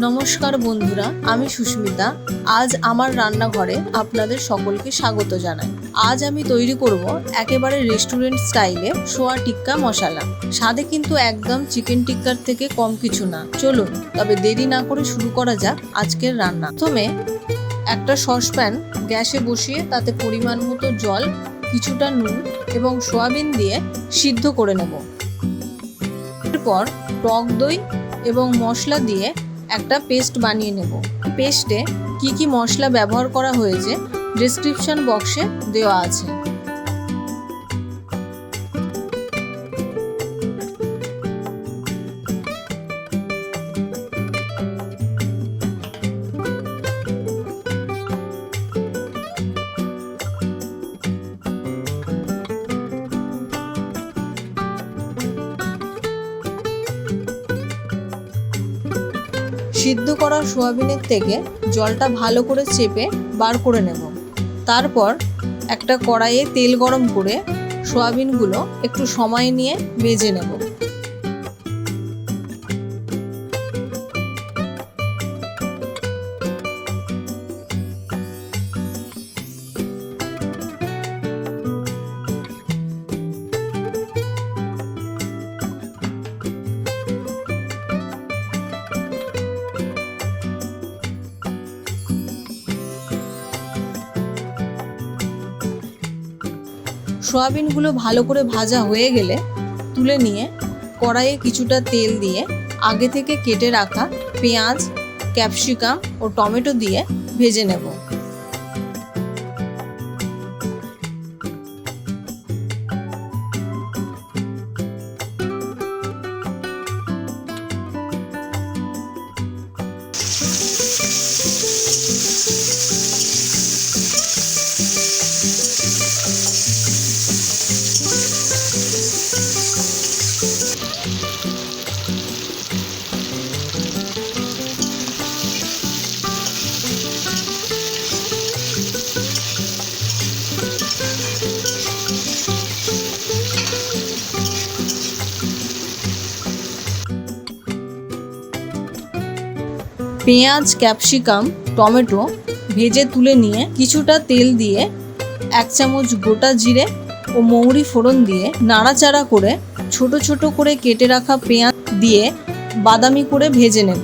নমস্কার বন্ধুরা, আমি সুস্মিতা। আজ আমার রান্নাঘরে আপনাদের সকলকে স্বাগত জানাই। আজ আমি তৈরি করব একেবারে রেস্টুরেন্ট স্টাইলে সোয়া টিক্কা মশলা। স্বাদে কিন্তু একদম চিকেন টিক্কার থেকে কম কিছু না। চলুন, তবে দেরি না করে শুরু করা যাক আজকের রান্না। প্রথমে একটা সসপ্যান গ্যাসে বসিয়ে তাতে পরিমাণ মতো জল, কিছুটা নুন এবং সোয়াবিন দিয়ে সিদ্ধ করে নেব। এরপর টক দই এবং মশলা দিয়ে একটা পেস্ট বানিয়ে নেব। পেস্টে কি কি মশলা ব্যবহার করা হয়েছে ডিসক্রিপশন বক্সে দেওয়া আছে। সিদ্ধ করা সোয়াবিনের থেকে জলটা ভালো করে চেপে বার করে নেব। তারপর একটা কড়াইয়ে তেল গরম করে সোয়াবিনগুলো একটু সময় নিয়ে ভেজে নেব। সোয়াবিনগুলো ভালো করে ভাজা হয়ে গেলে তুলে নিয়ে কড়াইয়ে কিছুটা তেল দিয়ে আগে থেকে কেটে রাখা পেঁয়াজ, ক্যাপসিকাম ও টমেটো দিয়ে ভেজে নেব। পেঁয়াজ, ক্যাপসিকাম, টমেটো ভেজে তুলে নিয়ে কিছুটা তেল দিয়ে এক চামচ গোটা জিরে ও মৌরি ফোড়ন দিয়ে নাড়াচাড়া করে ছোট ছোট করে কেটে রাখা পেঁয়াজ দিয়ে বাদামি করে ভেজে নেব।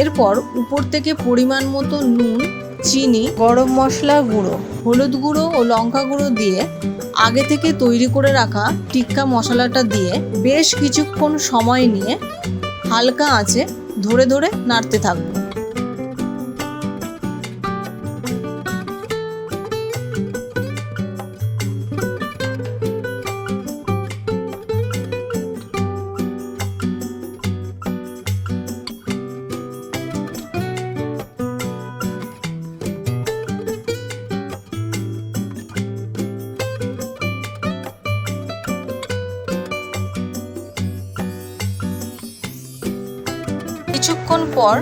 এরপর উপর থেকে পরিমাণ মতো নুন, চিনি, গরম মশলা গুঁড়ো, হলুদ গুঁড়ো ও লঙ্কা গুঁড়ো দিয়ে আগে থেকে তৈরি করে রাখা টিক্কা মশলাটা দিয়ে বেশ কিছুক্ষণ সময় নিয়ে হালকা আঁচে ধরে ধরে নাড়তে থাকব। কিছুক্ষণ পর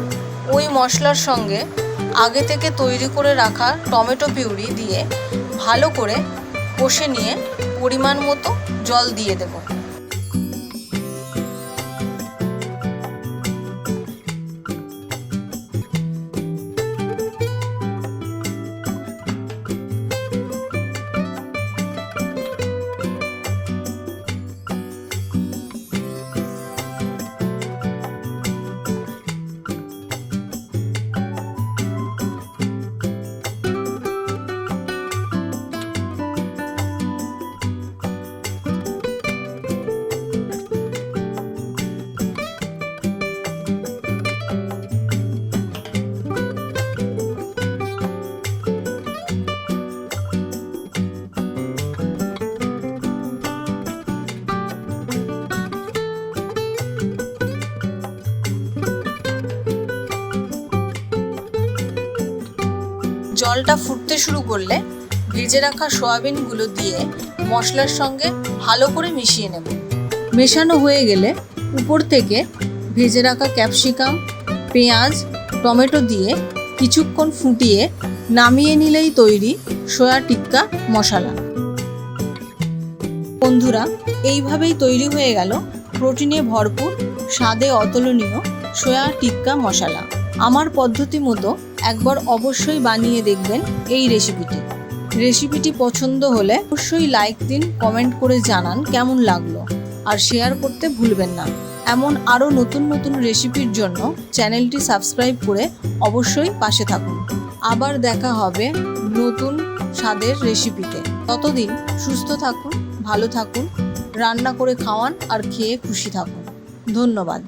ওই মশলার সঙ্গে আগে থেকে তৈরি করে রাখা টমেটো পিউরি দিয়ে ভালো করে কষে নিয়ে পরিমাণ মতো জল দিয়ে দেব। জলটা ফুটতে শুরু করলে ভেজে রাখা সয়াবিনগুলো দিয়ে মশলার সঙ্গে ভালো করে মিশিয়ে নেব। মেশানো হয়ে গেলে উপর থেকে ভেজে রাখা ক্যাপসিকাম, পেঁয়াজ, টমেটো দিয়ে কিছুক্ষণ ফুটিয়ে নামিয়ে নিলেই তৈরি সয়া টিক্কা মশলা। বন্ধুরা, এইভাবেই তৈরি হয়ে গেল প্রোটিনে ভরপুর, স্বাদে অতুলনীয় সয়া টিক্কা মশলা। আমার পদ্ধতি মতো একবার অবশ্যই বানিয়ে দেখবেন এই রেসিপিটি। রেসিপিটি পছন্দ হলে অবশ্যই লাইক দিন কমেন্ট করে জানান কেমন লাগল। আর শেয়ার করতে ভুলবেন না। এমন আরও নতুন নতুন রেসিপির জন্য চ্যানেলটি সাবস্ক্রাইব করে অবশ্যই পাশে থাকুন। আবার দেখা হবে নতুন স্বাদের রেসিপিতে। ততদিন সুস্থ থাকুন, ভালো থাকুন, রান্না করে খাওয়ান আর খেয়ে খুশি থাকুন। ধন্যবাদ।